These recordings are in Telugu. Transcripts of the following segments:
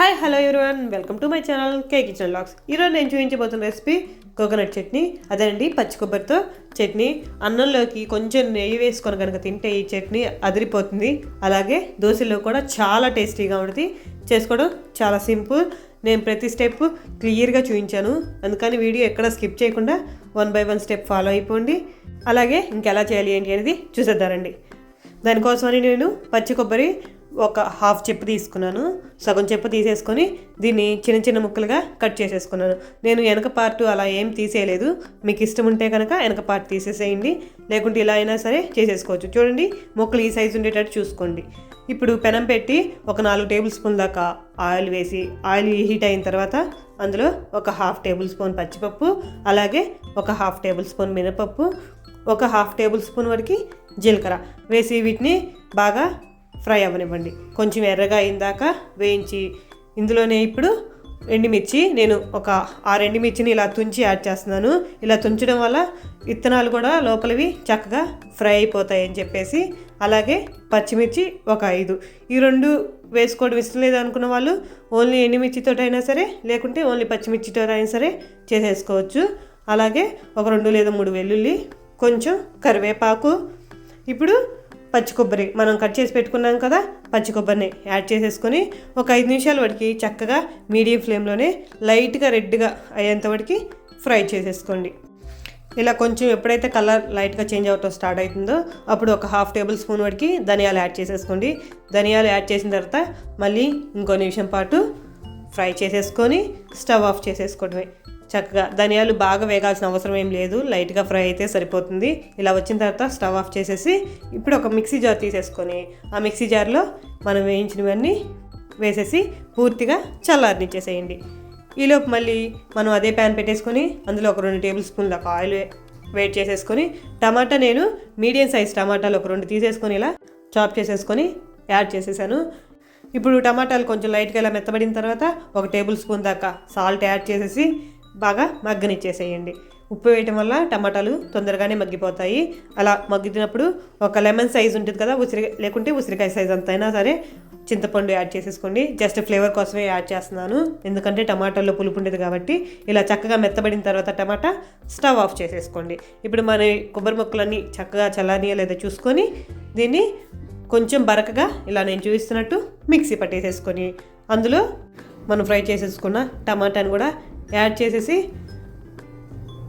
Hi hello everyone welcome to my channel K kitchen logs ఈరోజు నేను చూపించబోతున్న రెసిపీ కోకోనట్ చట్నీ. అదేనండి పచ్చి కొబ్బరితో చట్నీ. అన్నంలోకి కొంచెం నెయ్యి వేసుకొని కనుక తింటే ఈ చట్నీ అదిరిపోతుంది. అలాగే దోశలో కూడా చాలా టేస్టీగా ఉంటుంది. చేసుకోవడం చాలా సింపుల్. నేను ప్రతి స్టెప్ క్లియర్గా చూపించాను. అందుకని వీడియో ఎక్కడ స్కిప్ చేయకుండా one by one step follow అయిపోండి. అలాగే ఇంకెలా చేయాలి ఏంటి అనేది చూసేద్దారండి దానికోసమని నేను పచ్చి కొబ్బరి ఒక హాఫ్ చెప్పు తీసుకున్నాను. సగం చెప్పు తీసేసుకొని దీన్ని చిన్న చిన్న ముక్కలుగా కట్ చేసేసుకున్నాను. నేను వెనక పార్ట్ అలా ఏం తీసేయలేదు. మీకు ఇష్టం ఉంటే కనుక వెనక పార్ట్ తీసేసేయండి. లేకుంటే ఇలా అయినా సరే చేసేసుకోవచ్చు. చూడండి ముక్కలు ఈ సైజు ఉండేటట్టు చూసుకోండి. ఇప్పుడు పెనం పెట్టి ఒక నాలుగు టేబుల్ స్పూన్ దాకా ఆయిల్ వేసి ఆయిల్ హీట్ అయిన తర్వాత అందులో ఒక హాఫ్ టేబుల్ స్పూన్ పచ్చిపప్పు అలాగే ఒక హాఫ్ టేబుల్ స్పూన్ మినపప్పు ఒక హాఫ్ టేబుల్ స్పూన్ వరకు జీలకర్ర. వేసి వీటిని బాగా ఫ్రై అవ్వనివ్వండి. కొంచెం ఎర్రగా అయిందాక వేయించి ఇందులోనే ఇప్పుడు ఎండుమిర్చి నేను ఒక ఆరు ఎండుమిర్చిని ఇలా తుంచి యాడ్ చేస్తున్నాను. ఇలా తుంచడం వల్ల విత్తనాలు కూడా లోపలివి చక్కగా ఫ్రై అయిపోతాయి అని చెప్పేసి అలాగే పచ్చిమిర్చి ఒక ఐదు. ఈ రెండు వేసుకోవడం ఇష్టం లేదు అనుకున్న వాళ్ళు ఓన్లీ ఎండుమిర్చితో అయినా సరే లేకుంటే ఓన్లీ పచ్చిమిర్చితో అయినా సరే చేసేసుకోవచ్చు. అలాగే ఒక రెండు లేదా మూడు వెల్లుల్లి కొంచెం కరివేపాకు. ఇప్పుడు పచ్చి కొబ్బరి మనం కట్ చేసి పెట్టుకున్నాం కదా పచ్చి కొబ్బరిని యాడ్ చేసేసుకొని ఒక ఐదు నిమిషాల వరకు చక్కగా మీడియం ఫ్లేమ్లోనే లైట్గా రెడ్గా అయ్యేంత వరకు ఫ్రై చేసేసుకోండి. ఇలా కొంచెం ఎప్పుడైతే కలర్ లైట్గా చేంజ్ అవటం స్టార్ట్ అవుతుందో అప్పుడు ఒక హాఫ్ టేబుల్ స్పూన్ వరకు ధనియాలు యాడ్ చేసేసుకోండి. ధనియాలు యాడ్ చేసిన తర్వాత మళ్ళీ ఇంకో నిమిషం పాటు ఫ్రై చేసేసుకొని స్టవ్ ఆఫ్ చేసేసుకోవడమే. చక్కగా ధనియాలు బాగా వేగాల్సిన అవసరం ఏం లేదు. లైట్గా ఫ్రై అయితే సరిపోతుంది. ఇలా వచ్చిన తర్వాత స్టవ్ ఆఫ్ చేసేసి ఇప్పుడు ఒక మిక్సీ జార్ తీసేసుకొని ఆ మిక్సీ జార్లో మనం వేయించినవన్నీ వేసేసి పూర్తిగా చల్లారనిచ్చేసేయండి. ఈలోపు మళ్ళీ మనం అదే ప్యాన్ పెట్టేసుకొని అందులో ఒక రెండు టేబుల్ స్పూన్ దాకా ఆయిల్ వేట్ చేసేసుకొని టమాటా నేను మీడియం సైజ్ టమాటాలు ఒక రెండు తీసేసుకొని ఇలా చాప్ చేసేసుకొని యాడ్ చేసేసాను. ఇప్పుడు టమాటాలు కొంచెం లైట్గా ఇలా మెత్తబడిన తర్వాత ఒక టేబుల్ స్పూన్ దాకా సాల్ట్ యాడ్ చేసేసి బాగా మగ్గనిచ్చేసేయండి. ఉప్పు వేయటం వల్ల టమాటాలు తొందరగానే మగ్గిపోతాయి. అలా మగ్గినప్పుడు ఒక లెమన్ సైజ్ ఉంటుంది కదా ఉసిరి లేకుంటే ఉసిరికాయ సైజ్ అంతైనా సరే చింతపండు యాడ్ చేసేసుకోండి. జస్ట్ ఫ్లేవర్ కోసమే యాడ్ చేస్తున్నాను. ఎందుకంటే టమాటాల్లో పులుపు ఉండేది కాబట్టి ఇలా చక్కగా మెత్తబడిన తర్వాత టమాటా స్టవ్ ఆఫ్ చేసేసుకోండి. ఇప్పుడు మన కొబ్బరి మొక్కలన్నీ చక్కగా చల్లానియా లేదా చూసుకొని దీన్ని కొంచెం బరకగా ఇలా నేను చూపిస్తున్నట్టు మిక్సీ పట్టేసేసుకొని అందులో మనం ఫ్రై చేసేసుకున్న టమాటాను కూడా యాడ్ చేసేసి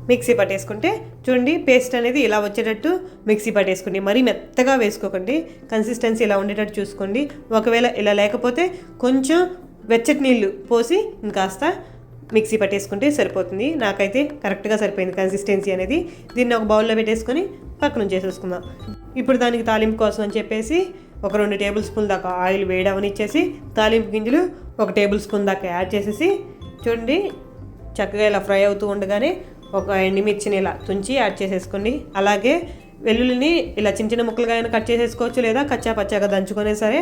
మిక్సీ పట్టేసుకుంటే చూడండి పేస్ట్ అనేది ఇలా వచ్చేటట్టు మిక్సీ పట్టేసుకోండి. మరీ మెత్తగా వేసుకోకండి. కన్సిస్టెన్సీ ఇలా ఉండేటట్టు చూసుకోండి. ఒకవేళ ఇలా లేకపోతే కొంచెం వెచ్చటి నీళ్ళు పోసి ఇంకాస్త మిక్సీ పట్టేసుకుంటే సరిపోతుంది. నాకైతే కరెక్ట్గా సరిపోయింది కన్సిస్టెన్సీ అనేది. దీన్ని ఒక బౌల్లో పెట్టేసుకొని పక్కన చేసేసుకుందాం ఇప్పుడు దానికి తాలింపు కోసం అని చెప్పేసి ఒక రెండు టేబుల్ స్పూన్ దాకా ఆయిల్ వేయడవనిచ్చేసి తాలింపు గింజలు ఒక టేబుల్ స్పూన్ దాకా యాడ్ చేసేసి చూడండి చక్కగా ఇలా ఫ్రై అవుతూ ఉండగానే ఒక ఎండుమిర్చిని ఇలా తుంచి యాడ్ చేసేసుకోండి. అలాగే వెల్లుల్లిని ఇలా చిన్న చిన్న ముక్కలుగా అయినా కట్ చేసేసుకోవచ్చు లేదా కచ్చా పచ్చాగా దంచుకొనే సరే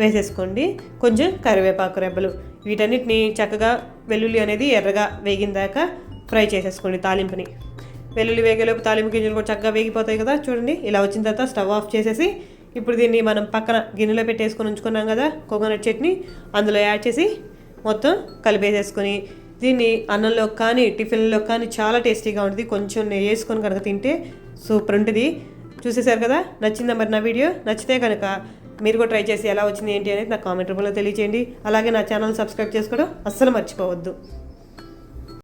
వేసేసుకోండి. కొంచెం కరివేపాకు రెబ్బలు వీటన్నిటిని చక్కగా వెల్లుల్లి అనేది ఎర్రగా వేగిన దాకా ఫ్రై చేసేసుకోండి తాలింపుని. వెల్లుల్లి వేగేలోపు తాలింపు గింజలు కూడా చక్కగా వేగిపోతాయి కదా చూడండి. ఇలా వచ్చిన తర్వాత స్టవ్ ఆఫ్ చేసేసి ఇప్పుడు దీన్ని మనం పక్కన గిన్నెలో పెట్టేసుకొని ఉంచుకున్నాం కదా కోకోనట్ చట్నీ. అందులో యాడ్ చేసి మొత్తం కలిపేసేసుకొని దీన్ని అన్నంలో కానీ టిఫిన్లో కానీ చాలా టేస్టీగా ఉంటుంది. కొంచెం వేసుకొని కనుక తింటే సూపర్ ఉంటుంది. చూసేశారు కదా? నచ్చిందా మరి నా వీడియో? నచ్చితే కనుక మీరు కూడా ట్రై చేసి ఎలా వచ్చింది ఏంటి అనేది నాకు కామెంట్ రూపంలో తెలియజేయండి అలాగే నా ఛానల్ సబ్స్క్రైబ్ చేసుకోవడం అస్సలు మర్చిపోవద్దు.